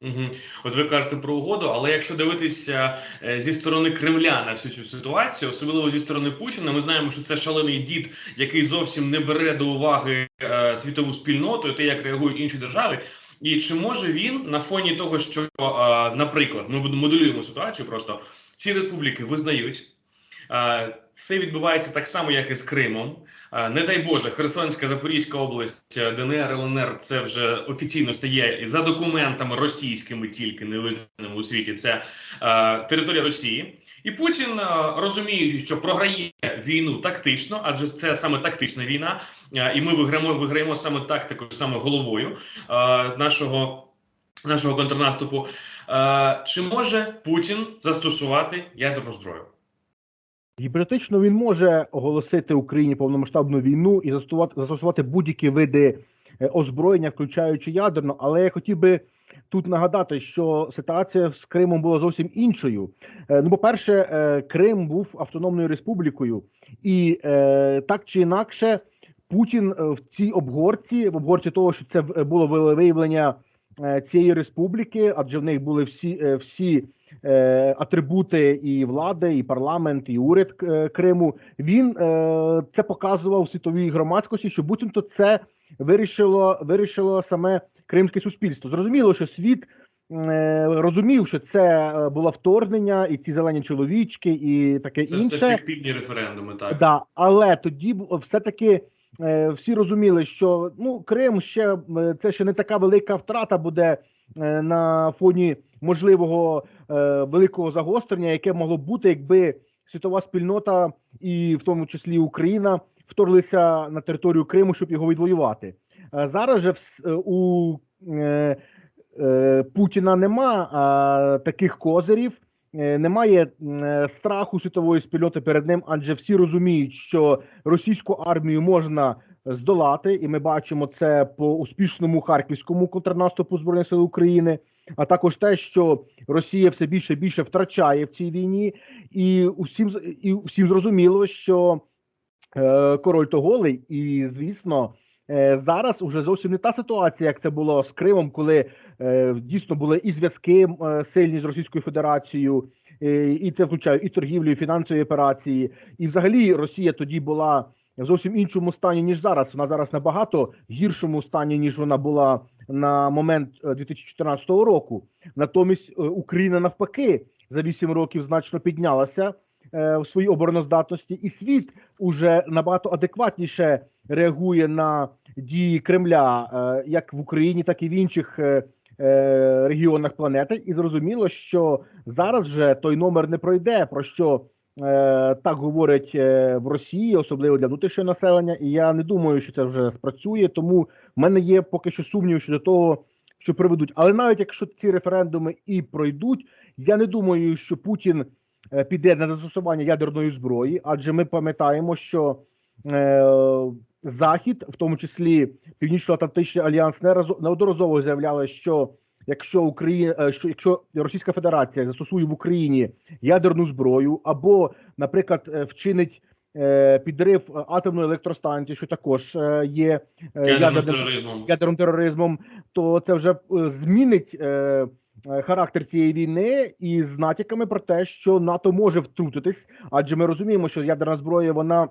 Мгм. От ви кажете про угоду, але якщо дивитися е, зі сторони Кремля на всю цю ситуацію, особливо зі сторони Путіна, ми знаємо, що це шалений дід, який зовсім не бере до уваги е, світову спільноту, і те, як реагують інші держави. І чи може він на фоні того, що, е, наприклад, ми моделюємо ситуацію, просто ці республіки визнають. е, Все відбувається так само, як і з Кримом. Не дай Боже, Херсонська, Запорізька область, е, ДНР, ЛНР це вже офіційно стає за документами російськими, тільки не визнаними у світі. Це е, територія Росії. І Путін, е, розуміючи, що програє війну тактично, адже це саме тактична війна, е, і ми виграємо, виграємо саме тактикою, саме головою е, нашого, нашого контрнаступу. Е, чи може Путін застосувати ядерну зброю? Гіпотетично він може оголосити Україні повномасштабну війну і застосувати, застосувати будь-які види е, озброєння, включаючи ядерну. Але я хотів би тут нагадати, що ситуація з Кримом була зовсім іншою. Е, Ну, по-перше, е, Крим був автономною республікою, і так чи інакше, Путін в цій обгорці, в обгорці того, що це було виявлення цієї республіки, адже в них були всі всі атрибути і влади, і парламент, і уряд е, Криму. Він е, це показував світовій громадськості, що буцімто це вирішило, вирішило саме кримське суспільство. Зрозуміло, що світ е, розумів, що це е, було вторгнення, і ці зелені чоловічки, і таке Це інше. все фіктивні референдуми, так. Да, але тоді все-таки е, всі розуміли, що ну Крим ще е, це ще не така велика втрата буде е, на фоні можливого е, великого загострення, яке могло бути, якби світова спільнота, і в тому числі Україна, вторглися на територію Криму, щоб його відвоювати. Е, зараз же е, у е, е, Путіна нема таких козирів. Е, Немає е, страху світової спільноти перед ним, адже всі розуміють, що російську армію можна здолати, і ми бачимо це по успішному харківському контрнаступу збройних сил України, а також те, що Росія все більше і більше втрачає в цій війні, і усім і всім зрозуміло, що е, король то голий, і звісно. е, Зараз уже зовсім не та ситуація, як це було з Кримом, коли е, дійсно були і зв'язки е, сильні з Російською Федерацією, е, і це включає і торгівлю, і фінансові операції. І взагалі Росія тоді була в зовсім іншому стані ніж зараз. Вона зараз набагато гіршому стані ніж вона була на момент е, 2014 року. Натомість е, Україна навпаки за 8 років значно піднялася е, в своїй обороноздатності, і світ уже набагато адекватніше реагує на дії Кремля, е, як в Україні, так і в інших е, е, регіонах планети. І зрозуміло, що зараз вже той номер не пройде, про що е, так говорять е, в Росії, особливо для внутрішнього населення. І я не думаю, що це вже спрацює. Тому в мене є поки що сумнів щодо того, що приведуть. Але навіть якщо ці референдуми і пройдуть, я не думаю, що Путін е, піде на застосування ядерної зброї, адже ми пам'ятаємо, що е, Захід, в тому числі Північно-Атлантичний альянс, неодноразово заявляли, що якщо Україна, е, що якщо Російська Федерація застосує в Україні ядерну зброю, або, наприклад, е, вчинить е, підрив атомної електростанції, що також е, є е, Ядерним тероризмом. ядерним тероризмом, то це вже е, змінить характер цієї війни і з натяками про те, що НАТО може втрутитись, адже ми розуміємо, що ядерна зброя вона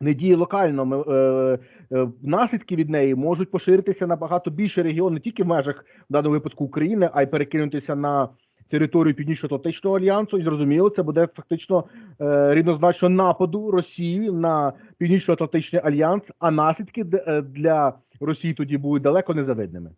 не діє локально. Ми, е, е, наслідки від неї можуть поширитися на багато більше регіон, не тільки в межах в даному випадку України, а й перекинутися на територію Північно-Атлантичного альянсу. І зрозуміло, це буде фактично е, рівнозначно нападу Росії на Північно-Атлантичний альянс, а наслідки е, для Росії тоді будуть далеко незавидними.